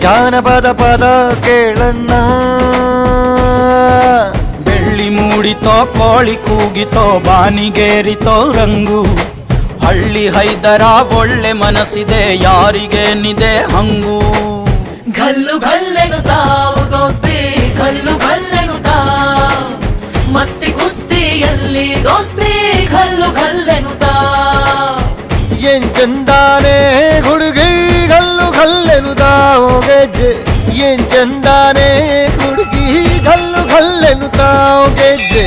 ಜಾನಪದ ಪದ ಕೇಳನ್ನ ಬೆಳ್ಳಿ ಮೂಡಿತೋ ಕೋಳಿ ಕೂಗಿತೋ ಬಾನಿಗೇರಿತೋ ರಂಗು. ಹಳ್ಳಿ ಹೈದರ ಒಳ್ಳೆ ಮನಸ್ಸಿದೆ ಯಾರಿಗೇನಿದೆ ಹಂಗು. ಗಲ್ಲು ಗಲ್ಲೆನು ತಾವು ದೋಸ್ತಿ ಗಲ್ಲು ಗಲ್ಲೆನು ತಾ ಮಸ್ತಿ ಕುಸ್ತಿಯಲ್ಲಿ गे ये चंदा ने कुड़की खल घल लुताओगे जे?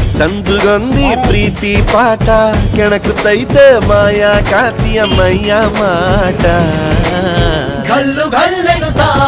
ಸಂದುಗೊಂದಿ ಪ್ರೀತಿ ಪಾಠ ಕೆಣಕುತ್ತೈತೆ ಮಾಯಾ ಕಾತಿಯ ಮೈಯ ಮಾಟ ಘಲ್ಲು ಘಲ್ಲೆನು ತಾವು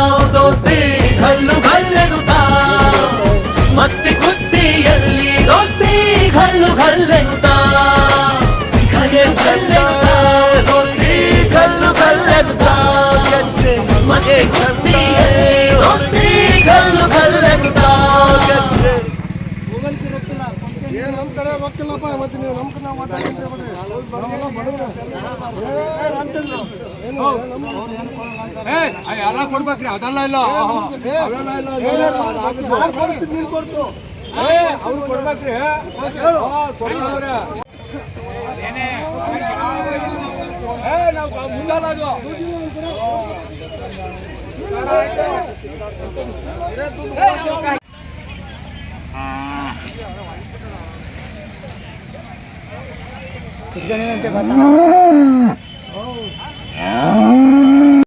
ಎಲ್ಲ ಕೊಡ್ಬೇಕ್ರಿ ಅದೆಲ್ಲ ಇಲ್ಲ. ಅವ್ರು ಕೊಡ್ಬೇಕ್ರಿ ನಾವು ಮುಂದಲ್ಲ ಅದು ಕುತ್ಕೊಂಡಿನಂತೆ ಗೊತ್ತಾ